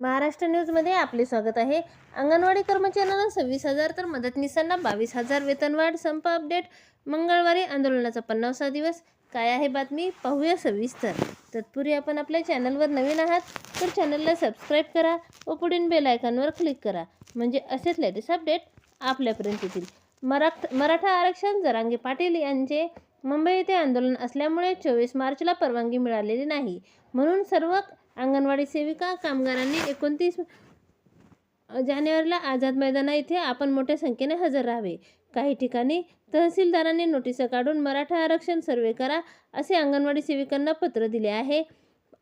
महाराष्ट्र न्यूजमध्ये आपले स्वागत आहे. अंगणवाडी कर्मचाऱ्यांना सव्वीस हजार तर मदतनीसांना बावीस हजार. वेतनवाढ संप अपडेट मंगळवारी आंदोलनाचा पन्नासा दिवस. काय आहे बातमी? पाहूया सविस्तर तत्पूर्वी आपण आपल्या चॅनलवर नवीन आहात तर चॅनलला सबस्क्राईब करा व पुढील बेल आयकॉनवर क्लिक करा. म्हणजे असेच लेटेस्ट अपडेट आपल्यापर्यंत येतील. मराठ मराठा आरक्षण जरांगे पाटील यांचे मुंबई येथे आंदोलन असल्यामुळे चोवीस मार्चला परवानगी मिळालेली नाही. म्हणून सर्व अंगणवाडी सेविका कामगारांनी एकोणतीस जानेवारीला आझाद मैदाना इथे आपण मोठ्या संख्येने हजर राहावे. काही ठिकाणी तहसीलदारांनी नोटिसा काढून मराठा आरक्षण सर्वे करा असे अंगणवाडी सेविकांना पत्र दिले आहे.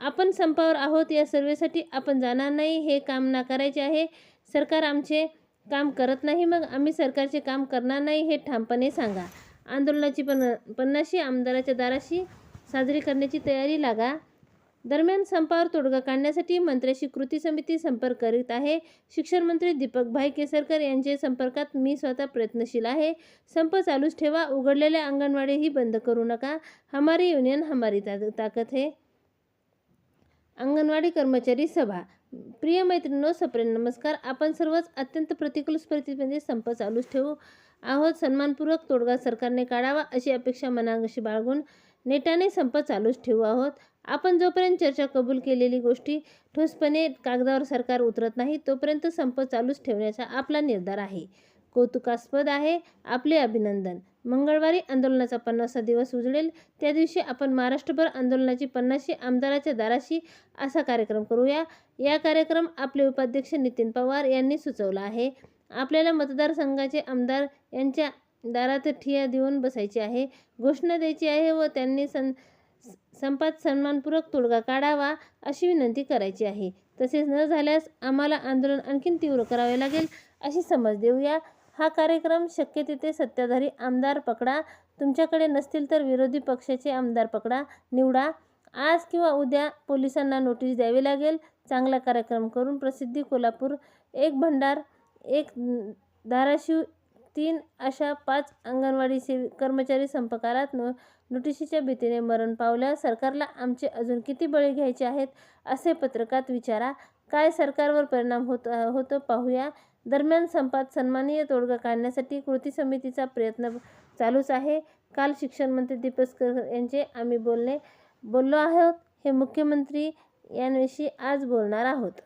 आपण संपावर आहोत या सर्वेसाठी आपण जाणार नाही हे काम नाकारायचे आहे. सरकार आमचे काम करत नाही मग आम्ही सरकारचे काम करणार नाही हे ठामपणे सांगा. आंदोलनाची पण पन्नाशी आमदाराच्या दाराशी साजरी करण्याची तयारी लागा. दरम्यान संपावर तोडगा काढण्यासाठी मंत्र्याशी कृती समिती संपर्क करीत आहे. शिक्षण मंत्री दीपक भाई केसरकर यांच्या संपर्कात मी स्वतः प्रयत्नशील आहे. संप चालूच ठेवा उघडलेल्या अंगणवाडीही बंद करू नका. हमारी युनियन हमारी ता ताकद है. अंगणवाडी कर्मचारी सभा. प्रिय मैत्रिणींनो सप्रेम नमस्कार. आपण सर्वच अत्यंत प्रतिकूल परिस्थितीमध्ये संप चालूच ठेवू आहोत. सन्मानपूर्वक तोडगा सरकारने काढावा अशी अपेक्षा मनांगशी बाळगून नेटाने संप चालूच ठेवू आहोत. आपण जोपर्यंत चर्चा कबूल केलेली गोष्टी ठोसपणे कागदावर सरकार उतरत नाही तोपर्यंत संप चालूच ठेवण्याचा आपला निर्धार आहे. कौतुकास्पद आहे आपले अभिनंदन. मंगळवारी आंदोलनाचा पन्नासा दिवस उजळेल त्या दिवशी आपण महाराष्ट्रभर आंदोलनाची पन्नाशी आमदाराच्या दाराशी असा कार्यक्रम करूया. या कार्यक्रम आपले उपाध्यक्ष नितीन पवार यांनी सुचवला आहे. आपल्याला मतदारसंघाचे आमदार यांच्या दारात ठिया देऊन बसायचे आहे घोषणा द्यायची आहे व त्यांनी सं संपात सन्मानपूर्वक तोडगा काढावा अशी विनंती करायची आहे. तसेच न झाल्यास आम्हाला आंदोलन आणखीन तीव्र करावे लागेल अशी समज देऊया. हा कार्यक्रम शक्य तिथे सत्ताधारी आमदार पकडा. तुमच्याकडे नसतील तर विरोधी पक्षाचे आमदार पकडा. निवडा. आज किंवा उद्या पोलिसांना नोटीस द्यावी लागेल. चांगला कार्यक्रम करून प्रसिद्धी कोल्हापूर. एक भंडार. एक धाराशिव. तीन अशा पाच अंगणवाडी सेवी कर्मचारी संपकारात नो नोटिशीच्या भीतीने मरण पावल्या. सरकारला आमचे अजून किती बळी घ्यायचे आहेत असे पत्रकात विचारा. काय सरकारवर परिणाम होत होतो पाहूया. दरम्यान संपात सन्माननीय तोडगा काढण्यासाठी कृती समितीचा प्रयत्न चालूच आहे. काल शिक्षण मंत्री दीपस्कर यांचे आम्ही बोलणे बोललो आहोत. हे मुख्यमंत्री यांविषयी आज बोलणार आहोत.